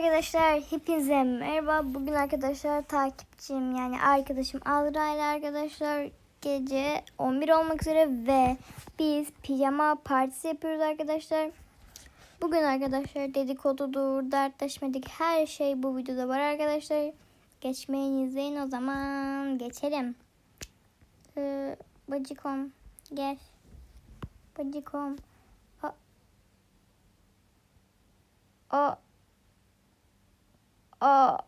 Arkadaşlar hepinize merhaba. Bugün arkadaşlar takipçim yani arkadaşım Azra ile arkadaşlar gece 11 olmak üzere ve biz pijama partisi yapıyoruz arkadaşlar. Bugün arkadaşlar dedikodudur, dertleşmedik her şey bu videoda var arkadaşlar. Geçmeyin izleyin o zaman geçelim. Ee, bacıkom gel. Bacıkom. A- O o.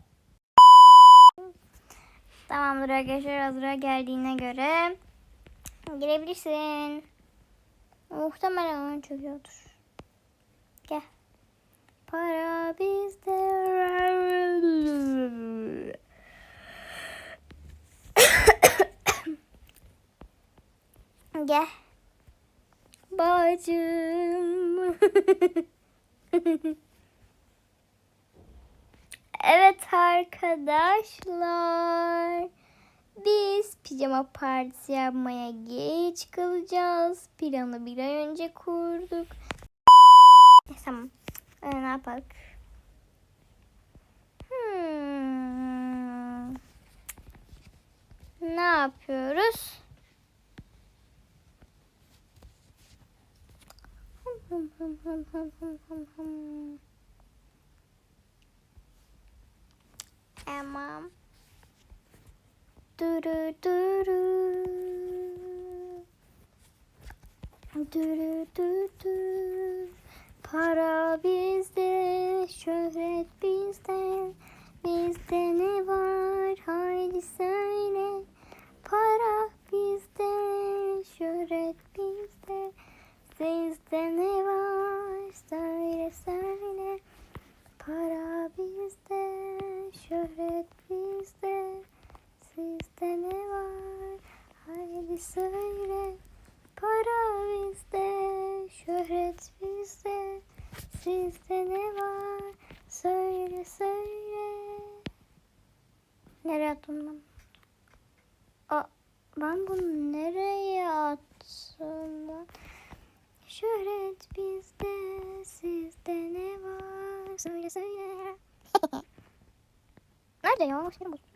Tamamdır arkadaşlar Azra geldiğine göre girebilirsin. Muhtemelen oyun çöküyordur. Gel. Para bizde. Gel. Bacım. Evet arkadaşlar. Biz pijama partisi yapmaya geç kalacağız. Planı bir ay önce kurduk. Tamam. Ee, ne yapalım? Hmm. Ne yapıyoruz? Tamam. Duru duru. Duru duru. Para bizde, şöhret bizde. Bizde ne var? Haydi söyle. Para bizde, şöhret bizde. Sizde ne var? Söyle söyle. Para bizde, şöhret bizde. Sizde ne var? Haydi söyle. Para bizde, şöhret bizde. Sizde ne var? Söyle söyle. Nereye attım ben? Aa, ben bunu nereye attım lan? Şöhret bizde, sizde ne var? Söyle söyle. Nerede ya?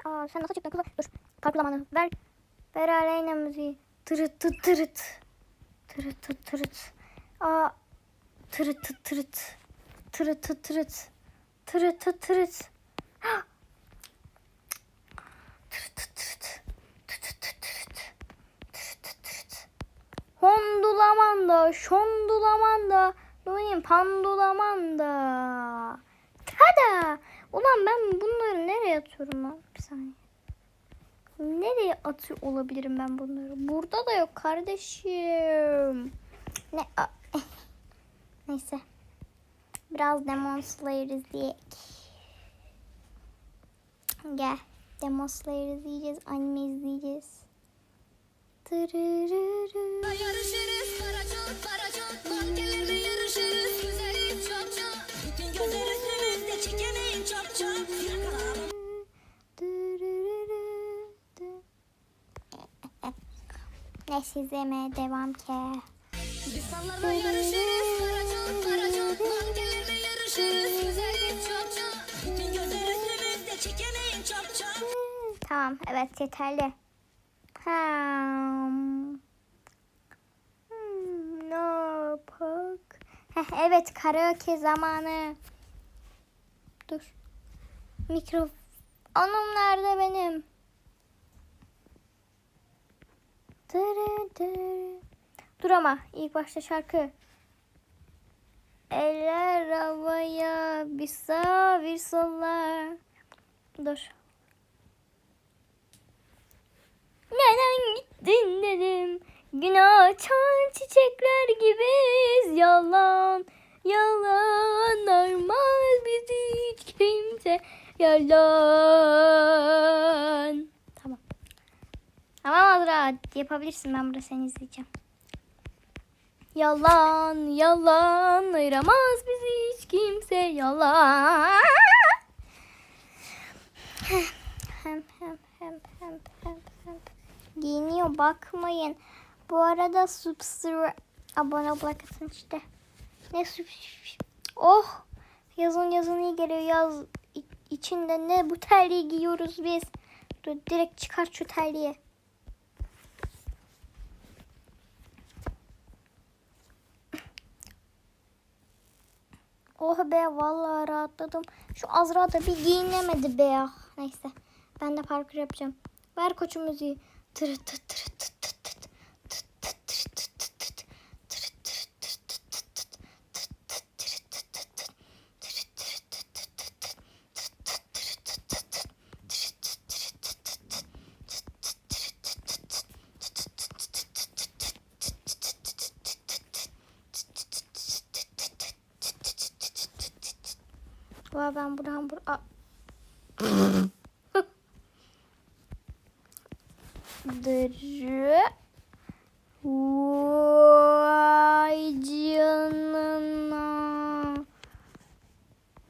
Aa sen nasıl çıktın kızım? Dur. Kalp zamanı. Ver. Ver aleyna müziği. Tırıt tırıt. Tırıt tırıt. Aa. Tırıt tırıt. Tıt tırıt. Tırıt tırıt. Tırıt tırıt. Tırıt tırıt. Tırıt tırıt. Hondulamanda, şondulamanda, Luin pandulamanda. Tada! Ulan ben bunları nereye atıyorum lan? Bir saniye. Nereye atıyor olabilirim ben bunları? Burada da yok kardeşim. Ne? a- Neyse. Biraz Demon Slayer izleyek. Gel. Demon Slayer izleyeceğiz. Anime izleyeceğiz. Tırırırı. Yarışırız para çok para çok Bankelerde yarışırız Güzeli çok çok Bütün gözler üstümüzde çekemeyin çok çok Neyse izlemeye devam ki. Biz sallarla yarışırız Para çok para çok Bankelerde yarışırız Güzeli çok çok Bütün gözler üstümüzde çekemeyin çok çok Tamam evet yeterli. Hmm. Hmm, ne yapak? Evet karaoke zamanı. Dur. Mikrofonum nerede benim? Dırı dırı. Dur ama ilk başta şarkı. Eller havaya bir sağ bir sola. Dur. Neden gittin dedim. Gün açan çiçekler gibiyiz. Yalan, yalan armaz bizi hiç kimse. Yalan. Tamam. Azra yapabilirsin ben burada seni izleyeceğim. Yalan, yalan ayıramaz bizi hiç kimse. Yalan. Hem hem hem hem hem hem. Giyiniyor bakmayın. Bu arada subscribe abone olmayı atın işte. Ne sub Oh Yazın yazın iyi geliyor. Yaz içinde ne bu terliği giyiyoruz biz. Dur direkt çıkart şu terliği. Oh be vallahi rahatladım. Şu Azra da bir giyinemedi be ya. Neyse ben de parkur yapacağım. Ver koçum müziği. Tırı tı tırı tı Vay ben buradan bur... Dırı. Vay canına.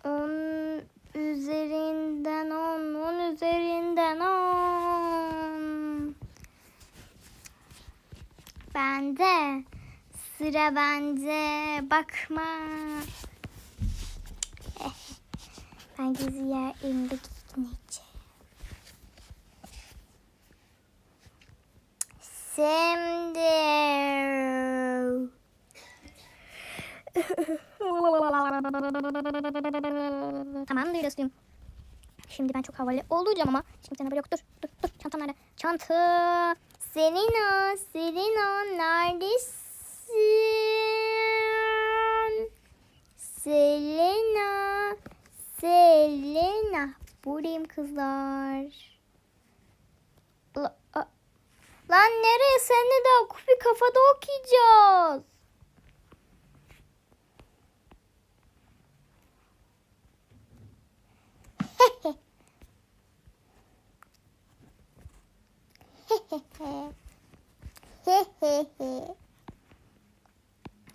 On üzerinden on, on üzerinden on. Bende. Sıra bende. Bakma. Ben yer elimde gitmeyeceğim. Şimdi. tamam dostum. Şimdi ben çok havalı olacağım ama şimdi sana böyle yok. Dur, dur, dur. Çantam nerede? Çanta. Selina, Selina neredesin? Selena, Selena. Buradayım kızlar. La, a- lan nereye? Seninle de bir kafada okuyacağız.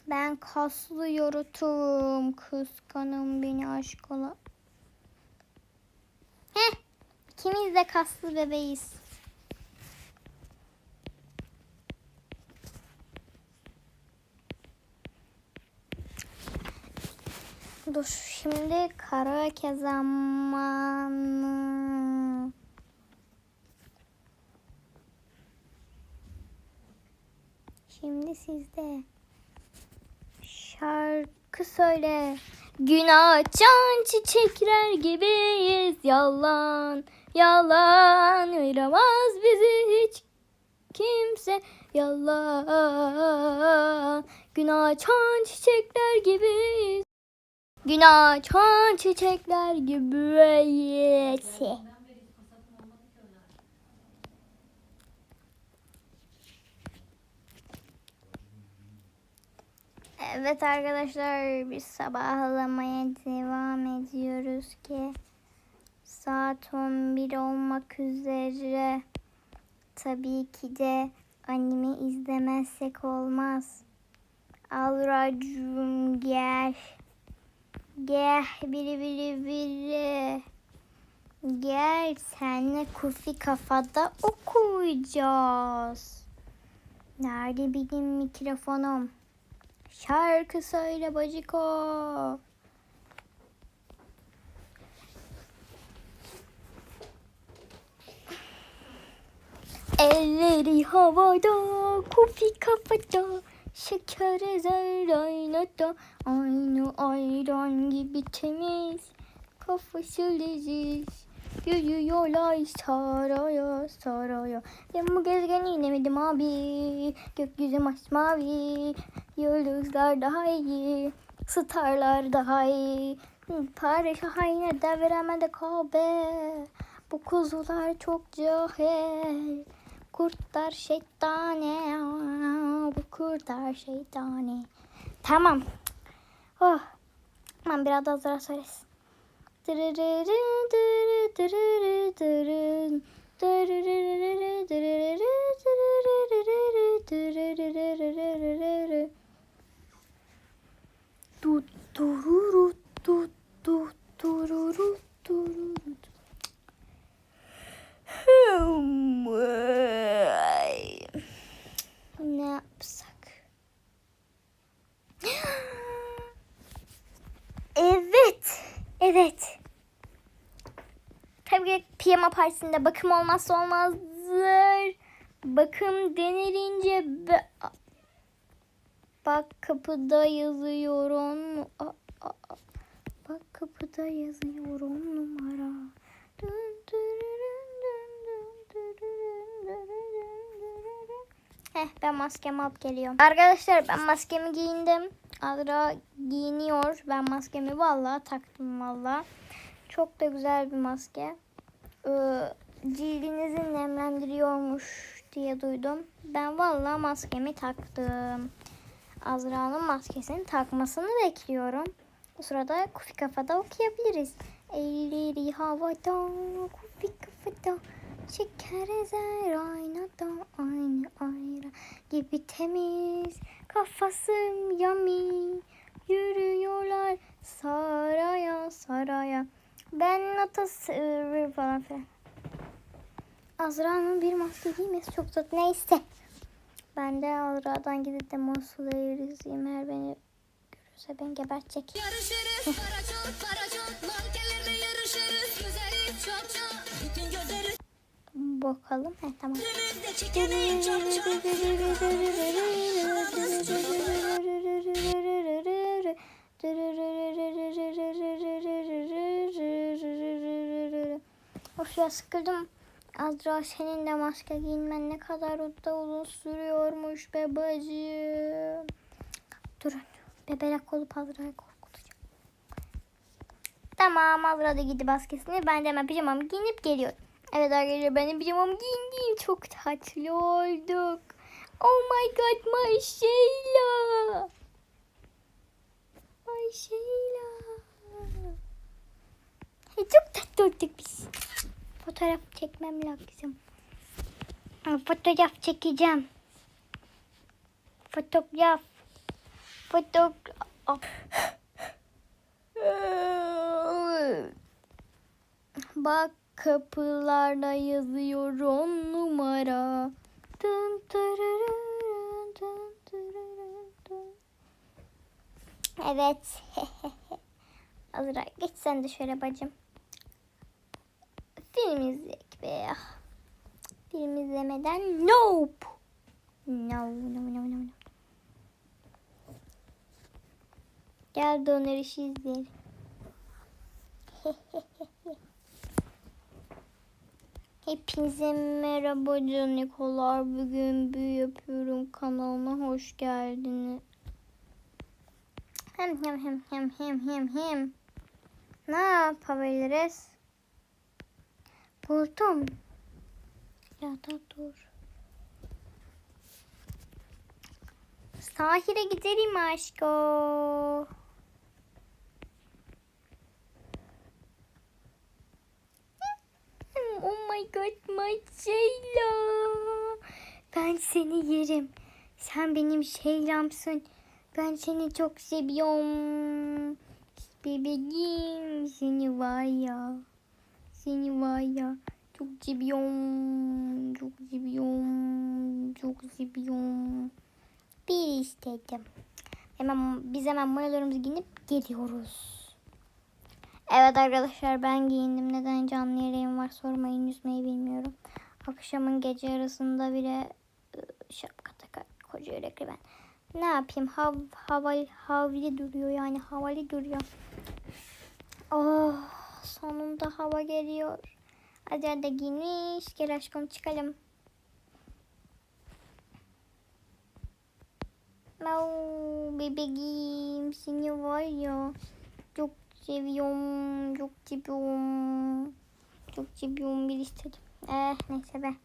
Ben kaslı yorutum. Kıskanın beni aşkola. Heh. İkimiz de kaslı bebeğiz. Dur şimdi karaoke zamanı. Şimdi sizde. Şarkı söyle. Gün açan çiçekler gibiyiz. Yalan, yalan ayıramaz bizi hiç kimse. Yalan, gün açan çiçekler gibiyiz. Gün açan çiçekler gibiyiz. Evet arkadaşlar biz sabahlamaya devam ediyoruz ki saat 11 olmak üzere tabii ki de anime izlemezsek olmaz. Avracım gel. Gel biri biri biri. Gel senle kufi kafada okuyacağız. Nerede benim mikrofonum? Şarkı söyle baciko. Elleri havada, kufi kafada, şeker ezer aynada, aynı ayran gibi temiz, kafası leziz. Yürüyorlar saraya saraya. Ben bu gezegeni inemedim abi. Gökyüzü masmavi. Yıldızlar daha iyi. Starlar daha iyi. Paris haine de veremedi kahve. Bu kuzular çok cahil. Kurtlar şeytane. Bu kurtlar şeytane. Tamam. Oh. Tamam biraz daha zara söylesin. Du, dururu. Ne yapsak? Evet. Evet. Tabii ki pijama partisinde bakım olmazsa olmazdır. Bakım denilince Bak kapıda yazıyor on Aa, aa, aa. Bak kapıda yazıyor on numara. Dın dırırın dın dın dırırın dırırın dırırın. Heh ben maskemi alıp geliyorum. Arkadaşlar ben maskemi giyindim. Azra giyiniyor. Ben maskemi vallahi taktım vallahi. Çok da güzel bir maske. Ee, cildinizi nemlendiriyormuş diye duydum. Ben vallahi maskemi taktım. Azra'nın maskesini takmasını bekliyorum. Bu sırada kufi kafada okuyabiliriz. Elleri havada, kufi kafada. Şeker ezer aynada, aynı ayrı gibi temiz. Kafası yami, yürüyorlar saraya saraya. Ben atası falan filan. Azra'nın bir maske giymesi çok zor. Neyse. Ben de Azra'dan gidip de Mosul'a izleyeyim. Eğer beni görürse beni gebertecek. Yarışırız para çok para çok Mankenlerle yarışırız Güzeliz çok çok Bütün gözleri Bakalım. He tamam. üstümüzde Çekemeyin çok çok Of ya sıkıldım. Azra senin de maske giyinmen ne kadar da uzun sürüyormuş be bacım. Durun. Bebelek olup Azra'yı korkutacağım. Tamam Azra da giydi maskesini. Ben de hemen pijamamı giyinip geliyorum. Evet arkadaşlar benim pijamamı giyindim. Çok tatlı olduk. Oh my god my Sheila. My Sheila. Çok tatlı olduk biz. Fotoğraf çekmem lazım. Fotoğraf çekeceğim. Fotoğraf. Fotoğraf. Bak kapılarda yazıyor on numara. Dın tırırın, dın tırırın, dın. Evet. Azra geç sen de şöyle bacım. Film izleyek be. Film nope. No, no, no, no, no. Gel döner işi izleyelim. Hepinize merhaba canikolar. Bugün büyü yapıyorum kanalına hoş geldiniz. Hem hem hem hem hem hem hem. Ne yapabiliriz? Buldum. Ya da dur. Sahile gidelim aşko. Oh my god my Şeyla. Ben seni yerim. Sen benim Şeylamsın. Ben seni çok seviyorum. Bebeğim seni var ya. Seni var ya. Çok seviyorum. Çok seviyorum. Çok seviyorum. Bir istedim. Hemen biz hemen mayolarımızı giyinip geliyoruz. Evet arkadaşlar ben giyindim. Neden canlı yayın var sormayın yüzmeyi bilmiyorum. Akşamın gece arasında bile ıı, şapka takar koca yürekli ben. Ne yapayım hav, havalı, havli duruyor yani havalı duruyor. Oh sonunda hava geliyor. Hadi hadi giymiş gel aşkım çıkalım. Mau bebeğim seni var ya. Çok seviyorum. Çok seviyorum. Çok seviyorum bir istedim. Eh neyse be.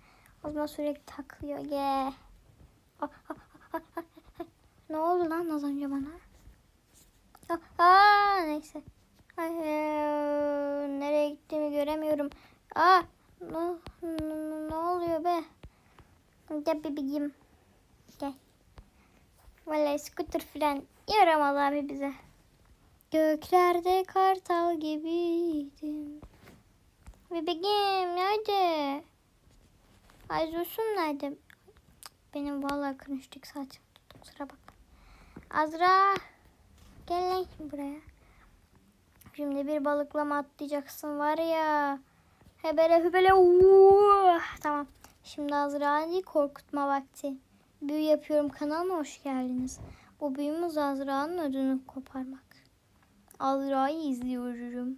O zaman sürekli takılıyor. Ye. Ah, ah, ah, ah, ah, ah. Ne oldu lan az önce bana? Ah, Aa, neyse. Ay, eee, nereye gittiğimi göremiyorum. Aa, ne, ne, oluyor be? Gel bebeğim. Gel. Vallahi scooter falan yaramaz abi bize. Göklerde kartal gibiydim. Bebeğim nerede? Ayzosun nerede? Benim vallahi kırıştık saçım. Kusura bak. Azra. Gel lan buraya. Şimdi bir balıklama atlayacaksın var ya. Hebele hübele uuu. Tamam. Şimdi Azra'yı korkutma vakti. Büyü yapıyorum kanalıma hoş geldiniz. Bu büyümüz Azra'nın ödünü koparmak. Azra'yı izliyorum.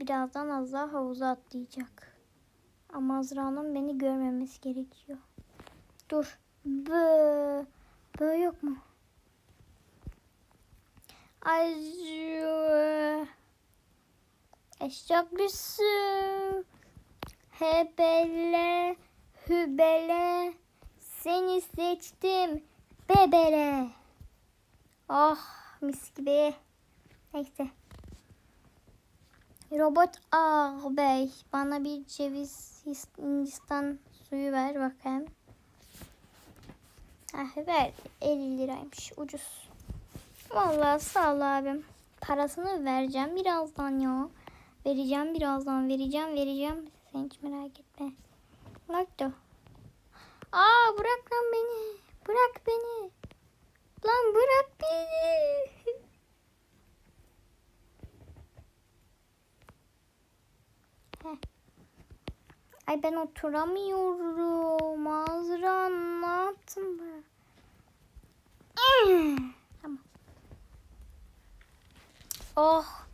Birazdan Azra havuza atlayacak. Ama Azra'nın beni görmemesi gerekiyor. Dur. Bö. Bö yok mu? Azra. Güçlü. Hebele. Hübele. Seni seçtim. Bebele. Oh mis gibi. Neyse. Robot ağabey bana bir ceviz Hindistan suyu ver bakayım. Ah ver 50 liraymış ucuz. Vallahi sağ ol abim. Parasını vereceğim birazdan ya. Vereceğim birazdan vereceğim vereceğim. Sen hiç merak etme. Bak da. Aa bırak lan beni. Bırak beni. Lan bırak beni. Heh. Ay ben oturamıyorum. Azra ne yaptın be? tamam. Oh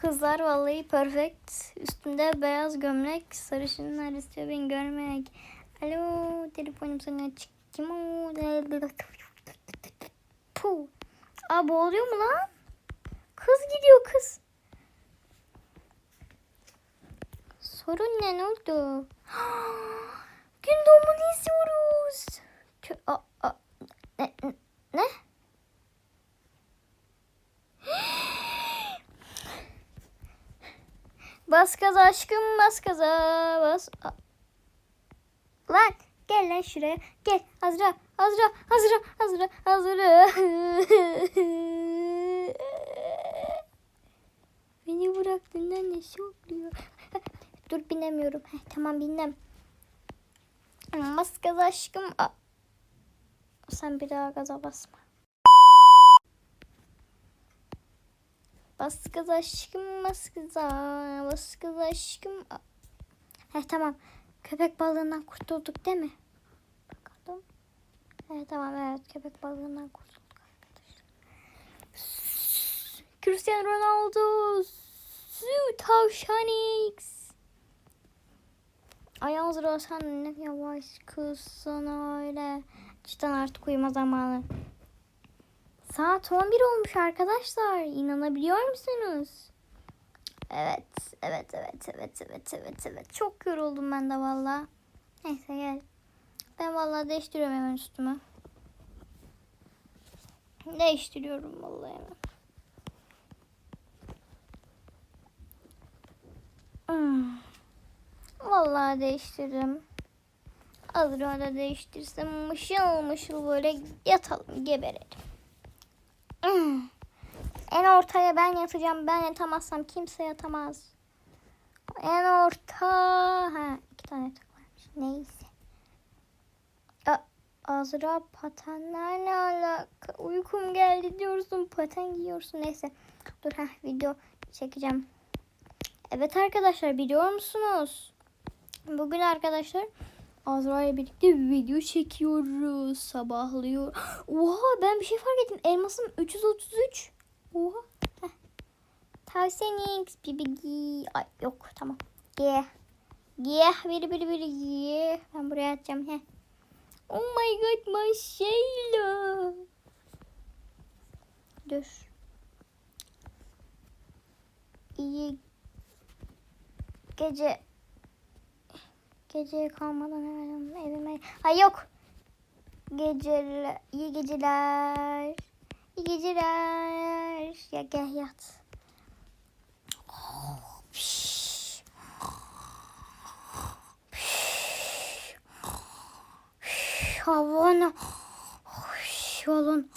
kızlar vallahi perfect. Üstünde beyaz gömlek. Sarışınlar istiyor beni görmek. Alo telefonum sana açık. Kim o? Puh. Aa boğuluyor mu lan? Kız gidiyor kız. Sorun ne? Ne oldu? Gün doğumunu izliyoruz. Kö a a ne? ne- Ne? Bas gaza aşkım bas gaza bas. Lan gel lan şuraya. Gel Azra Azra Azra Azra Azra. Beni bıraktığından ne şey oluyor? Dur binemiyorum. Heh, tamam bindim. Bas gaza aşkım. Sen bir daha gaza basma. Bas gaza aşkım bas gaza. Bas gaza aşkım. Heh, tamam. Köpek balığından kurtulduk değil mi? Bakalım. Evet tamam evet köpek balığından kurtulduk arkadaşlar. Cristiano Ronaldo. Su tavşan X. Ay Azra sen ne yavaş kızsın öyle. Cidden artık uyuma zamanı. Saat 11 olmuş arkadaşlar. İnanabiliyor musunuz? Evet, evet, evet, evet, evet, evet, evet. Çok yoruldum ben de valla. Neyse gel. Ben valla değiştiriyorum hemen üstümü. Değiştiriyorum vallahi hemen. Hmm. Vallahi değiştirdim. Azra da değiştirsem mışıl mışıl böyle yatalım geberelim. Hmm. En ortaya ben yatacağım. Ben yatamazsam kimse yatamaz. En orta. Ha iki tane yatak. Neyse. A Azra patenlerle alaka. Uykum geldi diyorsun. Paten giyiyorsun. Neyse. Dur ha video çekeceğim. Evet arkadaşlar biliyor musunuz? Bugün arkadaşlar Azra ile birlikte bir video çekiyoruz. Sabahlıyor. Oha ben bir şey fark ettim. Elmasım 333. Oha. Heh. Tavsiyen X. Ay yok tamam. G. G. Biri biri biri G. Ben buraya atacağım. Heh. Oh my god maşallah. Dur. İyi gece geceye kalmadan hemen evime ha yok. Geceler iyi geceler. İyi geceler. Ya gel yat. Havana yolun